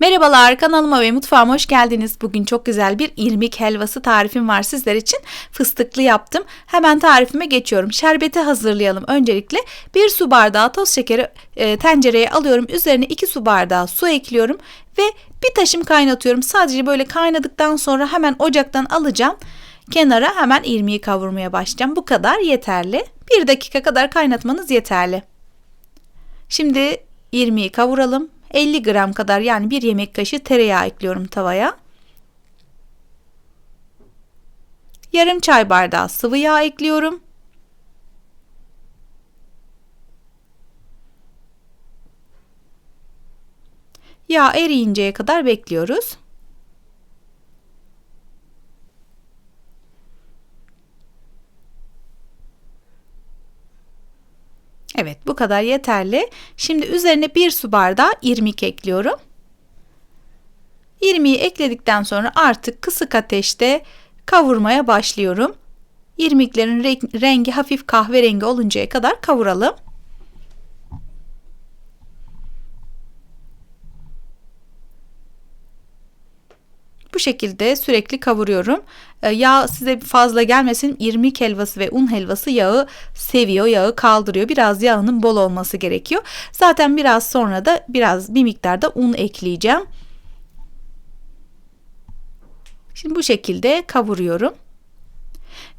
Merhabalar kanalıma ve mutfağıma hoş geldiniz. Bugün çok güzel bir irmik helvası tarifim var sizler için. Fıstıklı yaptım. Hemen tarifime geçiyorum. Şerbeti hazırlayalım. Öncelikle bir su bardağı toz şekeri e, tencereye alıyorum. Üzerine 2 su bardağı su ekliyorum ve bir taşım kaynatıyorum. Sadece böyle kaynadıktan sonra hemen ocaktan alacağım. Kenara hemen irmiği kavurmaya başlayacağım. Bu kadar yeterli. Bir dakika kadar kaynatmanız yeterli. Şimdi irmiği kavuralım. 50 gram kadar yani bir yemek kaşığı tereyağı ekliyorum tavaya. Yarım çay bardağı sıvı yağ ekliyorum. Yağ eriyinceye kadar bekliyoruz. Evet bu kadar yeterli. Şimdi üzerine bir su bardağı irmik ekliyorum. İrmiği ekledikten sonra artık kısık ateşte kavurmaya başlıyorum. İrmiklerin rengi hafif kahverengi oluncaya kadar kavuralım. Şekilde sürekli kavuruyorum. Ee, yağ size fazla gelmesin. İrmik helvası ve un helvası yağı seviyor, yağı kaldırıyor. Biraz yağının bol olması gerekiyor. Zaten biraz sonra da biraz bir miktarda un ekleyeceğim. Şimdi bu şekilde kavuruyorum.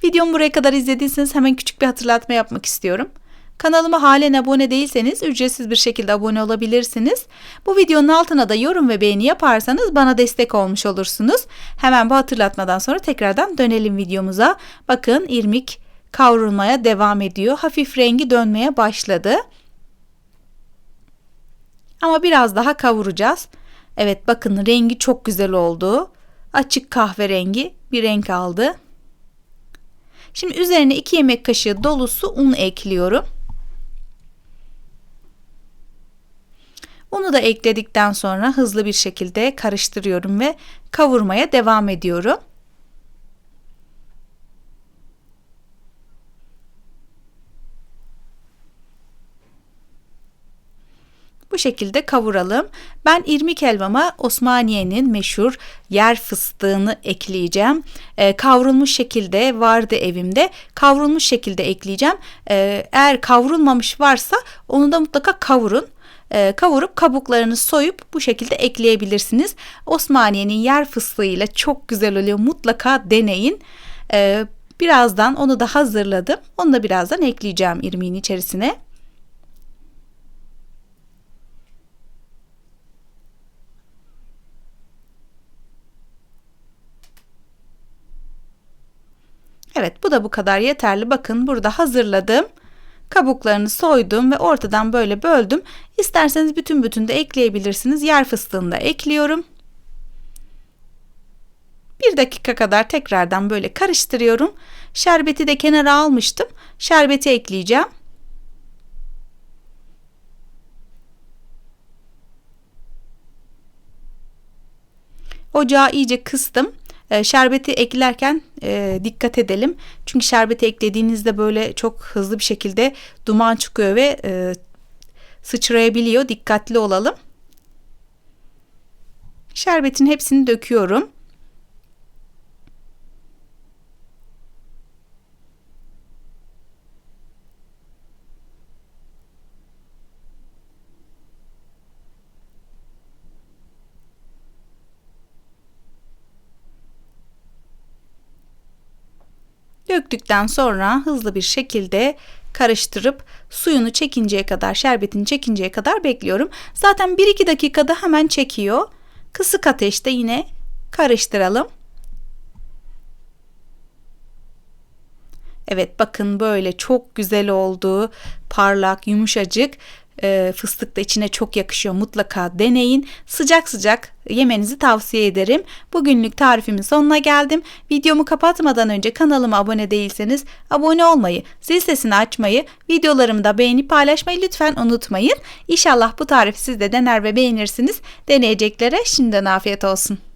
Videomu buraya kadar izlediyseniz hemen küçük bir hatırlatma yapmak istiyorum. Kanalıma halen abone değilseniz ücretsiz bir şekilde abone olabilirsiniz. Bu videonun altına da yorum ve beğeni yaparsanız bana destek olmuş olursunuz. Hemen bu hatırlatmadan sonra tekrardan dönelim videomuza. Bakın irmik kavrulmaya devam ediyor. Hafif rengi dönmeye başladı. Ama biraz daha kavuracağız. Evet bakın rengi çok güzel oldu. Açık kahverengi bir renk aldı. Şimdi üzerine 2 yemek kaşığı dolusu un ekliyorum. Unu da ekledikten sonra hızlı bir şekilde karıştırıyorum ve kavurmaya devam ediyorum. Bu şekilde kavuralım. Ben irmik helvama Osmaniye'nin meşhur yer fıstığını ekleyeceğim. E, kavrulmuş şekilde vardı evimde. Kavrulmuş şekilde ekleyeceğim. E, eğer kavrulmamış varsa onu da mutlaka kavurun. E, kavurup kabuklarını soyup bu şekilde ekleyebilirsiniz. Osmaniye'nin yer fıstığıyla çok güzel oluyor. Mutlaka deneyin. E, birazdan onu da hazırladım. Onu da birazdan ekleyeceğim irmiğin içerisine. Evet bu da bu kadar yeterli. Bakın burada hazırladım. Kabuklarını soydum ve ortadan böyle böldüm. İsterseniz bütün bütün de ekleyebilirsiniz. Yer fıstığını da ekliyorum. Bir dakika kadar tekrardan böyle karıştırıyorum. Şerbeti de kenara almıştım. Şerbeti ekleyeceğim. Ocağı iyice kıstım. Ee, şerbeti eklerken e, dikkat edelim. Çünkü şerbeti eklediğinizde böyle çok hızlı bir şekilde duman çıkıyor ve e, sıçrayabiliyor. Dikkatli olalım. Şerbetin hepsini döküyorum. Döktükten sonra hızlı bir şekilde karıştırıp suyunu çekinceye kadar, şerbetini çekinceye kadar bekliyorum. Zaten 1-2 dakikada hemen çekiyor. Kısık ateşte yine karıştıralım. Evet bakın böyle çok güzel oldu. Parlak, yumuşacık e, fıstık da içine çok yakışıyor. Mutlaka deneyin. Sıcak sıcak yemenizi tavsiye ederim. Bugünlük tarifimin sonuna geldim. Videomu kapatmadan önce kanalıma abone değilseniz abone olmayı, zil sesini açmayı, videolarımı da beğenip paylaşmayı lütfen unutmayın. İnşallah bu tarifi siz de dener ve beğenirsiniz. Deneyeceklere şimdiden afiyet olsun.